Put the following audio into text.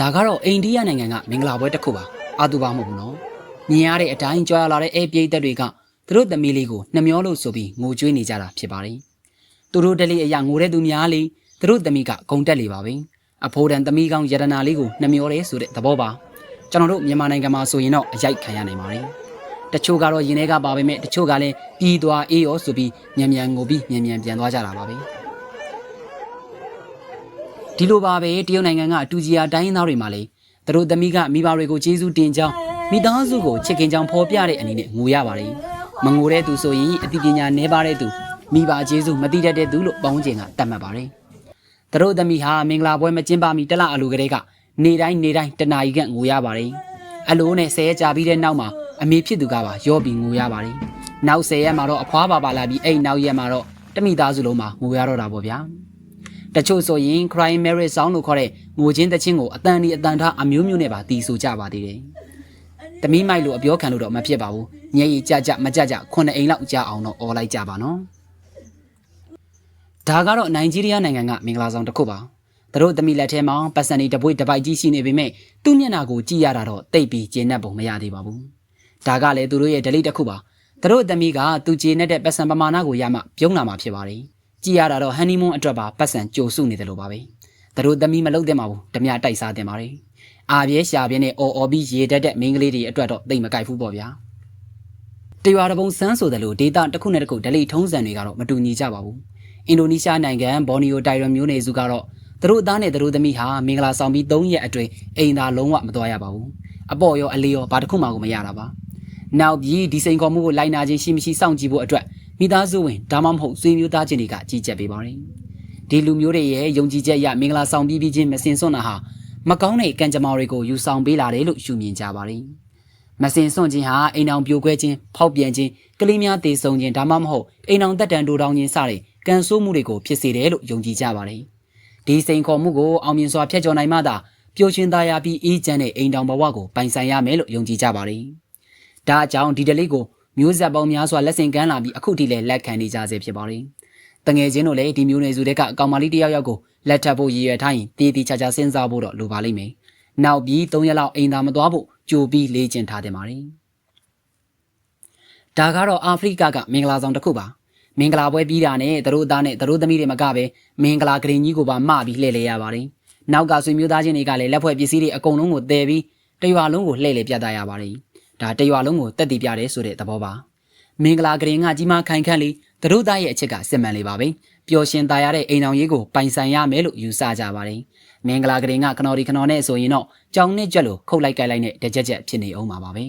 ဒါကတော့အိန္ဒိယနိုင်ငံကမင်္ဂလာပွဲတစ်ခုပါအာတူပါမဟုတ်ဘူးနော်မြင်ရတဲ့အတိုင်းကြွားလာတဲ့အဲပြိသက်တွေကသူတို့သမီးလေးကိုနှမျောလို့ဆိုပြီးငိုကြွေးနေကြတာဖြစ်ပါတယ်သူတို့တလေးအရာငိုတဲ့သူများလေသူတို့သမီးကဂုံတက်လေပါပဲအဖိုးတန်သမီးကောင်းယတနာလေးကိုနှမျောတယ်ဆိုတဲ့သဘောပါကျွန်တော်တို့မြန်မာနိုင်ငံမှာဆိုရင်တော့အရိုက်ခံရနိုင်ပါတယ်တချို့ကတော့ရင်ထဲကပါပေမဲ့တချို့ကလည်းပြီးသွားအေးရောဆိုပြီးမြန်မြန်ငိုပြီးမြန်မြန်ပြန်သွားကြတာပါပဲ ဒီလိုပါပဲတရုတ်နိုင်ငံကတူဂျီယာတိုင်းရင်းသားတွေမှာလေသူတို့သမီးကမိဘတွေကိုကျေးဇူးတင်ကြောင်းမိသားစုကိုချစ်ခင်ကြောင်းဖော်ပြတဲ့အနေနဲ့ငိုရပါတယ်မငိုတဲ့သူဆိုရင်အသိပညာနည်းပါတဲ့သူမိဘကျေးဇူးမသိတတ်တဲ့သူလို့ပေါင်းကျင်ကတတ်မှတ်ပါတယ်သူတို့သမီးဟာမင်္ဂလာပွဲမကျင်းပမီတလအလိုကလေးကနေတိုင်းနေတိုင်းတနာရီကငိုရပါတယ်အလိုနဲ့ဆယ်ရက်ကြာပြီးတဲ့နောက်မှာအမေဖြစ်သူကပါရောပြီးငိုရပါတယ်နောက်ဆယ်ရက်မှာတော့အဖွားပါပါလာပြီးအဲ့နောက်ရက်မှာတော့တမိသားစုလုံးမှာငိုရတော့တာပေါ့ဗျာ တချို့ဆိုရင် crying marriage song လို့ခေါ်တဲ့ငိုချင်းတချင်းကိုအတန်ဒီအတန်ထားအမျိုးမျိုးနဲ့ပါတီးဆိုကြပါသေးတယ်။တမီးမိုက်လို့အပြောခံလို့တော့မဖြစ်ပါဘူး။ညရည်ကြကြမကြကြခုနှစ်အိမ်လောက်ကြာအောင်တော့អော်လိုက်ကြပါနော်။ဒါကတော့နိုင်ဂျီးရီးယားနိုင်ငံကမင်္ဂလာဆောင်တစ်ခုပါ။သူတို့တမီးလက်ထဲမှာပတ်စံဒီတပွေးတပိုက်ကြီးရှိနေပေမဲ့သူ့မျက်နှာကိုကြည့်ရတာတော့တိတ်ပြီးကျဉ်တ်ပုံမရသေးပါဘူး။ဒါကလည်းသူတို့ရဲ့ delete တစ်ခုပါ။သူတို့တမီးကသူကျဉ်နဲ့တဲ့ပတ်စံပမာဏကိုရမှပြုံးလာမှာဖြစ်ပါတယ်။ ကြည်ရတာတော့ဟန်နီမွန်းအတွက်ပါပတ်စံကြိုစုနေတယ်လို့ပါပဲသူတို့သမီးမလုပ်သင့်ပါဘူးဓမြတိုက်စားတင်ပါတယ်အာပြဲရှာပြဲနဲ့အော်အော်ပြီးရေတက်တဲ့မိန်းကလေးတွေအတွက်တော့တိတ်မကြိုက်ဘူးပေါ့ဗျာတရွာတပုံစန်းဆိုတယ်လို့ဒေတာတစ်ခုနဲ့တစ်ခုဒလိထုံးစံတွေကတော့မတူညီကြပါဘူးအင်ဒိုနီးရှားနိုင်ငံဘော်နီယိုတိုင်ရမျိုးနယ်စုကတော့သူတို့သားနဲ့သူတို့သမီးဟာမင်္ဂလာဆောင်ပြီး၃ရက်အတွင်းအိမ်သာလုံးဝမသွားရပါဘူးအပေါ်ရောအလေးရောဘာတစ်ခုမှကိုမရတာပါနောက်ပြီးဒီစိန်ခေါ်မှုကိုလိုက်နာခြင်းရှိမရှိစောင့်ကြည့်ဖို့အတွက် မိသားစုဝင်ဒါမှမဟုတ်ဆွေမျိုးသားချင်းတွေကကြီးကြပ်ပေးပါတယ်ဒီလူမျိုးတွေရဲ့ယုံကြည်ချက်အရမင်္ဂလာဆောင်ပြီးပြီးချင်းမစင်စွန့်တာဟာမကောင်းတဲ့ကံကြမ္မာတွေကိုယူဆောင်ပေးလာတယ်လို့ယူမြင်ကြပါတယ်မစင်စွန့်ခြင်းဟာအိမ်အောင်ပြိုကွဲခြင်းဖောက်ပြန်ခြင်းကလေးများတေဆုံခြင်းဒါမှမဟုတ်အိမ်အောင်တက်တန်တိုးတောင်းခြင်းစတဲ့ကံဆိုးမှုတွေကိုဖြစ်စေတယ်လို့ယုံကြည်ကြပါတယ်ဒီစိန်ခေါ်မှုကိုအောင်မြင်စွာဖျက်ကျော်နိုင်မှသာပျော်ရွှင်သားရပြီးအေးချမ်းတဲ့အိမ်တောင်ဘဝကိုပိုင်ဆိုင်ရမယ်လို့ယုံကြည်ကြပါတယ်ဒါအကြောင်းဒီဒလေးကို မျိုးဆက်ပေါင်းများစွာလက်ဆင့်ကမ်းလာပြီးအခုထိလည်းလက်ခံနေကြဆဲဖြစ်ပါတယ်တငယ်ချင်းတို့လည်းဒီမျိုးနွယ်စုတွေကအကောင်မလေးတစ်ယောက်ယောက်ကိုလက်ထပ်ဖို့ရည်ရွယ်ထားရင်တည်တည်ချာချာစဉ်းစားဖို့တော့လိုပါလိမ့်မယ်နောက်ပြီး၃ရက်လောက်အိမ်သာမသွားဖို့ကြိုပြီးလေ့ကျင့်ထားတယ်ပါတယ်ဒါကတော့အာဖရိကကမင်္ဂလာဆောင်တစ်ခုပါမင်္ဂလာပွဲပြီးတာနဲ့သူတို့သားနဲ့သူတို့သမီးတွေမကပဲမင်္ဂလာဂရင်ကြီးကိုပါမပြီးလှည့်လေရပါတယ်နောက်ကဆွေမျိုးသားချင်းတွေကလည်းလက်ဖွဲ့ပစ္စည်းတွေအကုန်လုံးကိုတည်ပြီးတရွာလုံးကိုလှည့်လေပြသရပါတယ် ဒါတရွာလုံးကိုတက်တည်ပြတယ်ဆိုတဲ့သဘောပါမင်္ဂလာဂရင်ကကြီးမားခိုင်ခန့်လေးသူတို့သားရဲ့အချက်ကစစ်မှန်လေးပါပဲပျော်ရှင်သားရတဲ့အိမ်အောင်ရေးကိုပိုင်ဆိုင်ရမယ်လို့ယူဆကြပါတယ်မင်္ဂလာဂရင်ကခနော်ဒီခနော်နဲ့ဆိုရင်တော့ကြောင်နဲ့ကြက်လို့ခုတ်လိုက်ကြိုက်လိုက်နဲ့တကြက်ကြက်ဖြစ်နေအောင်ပါပါပဲ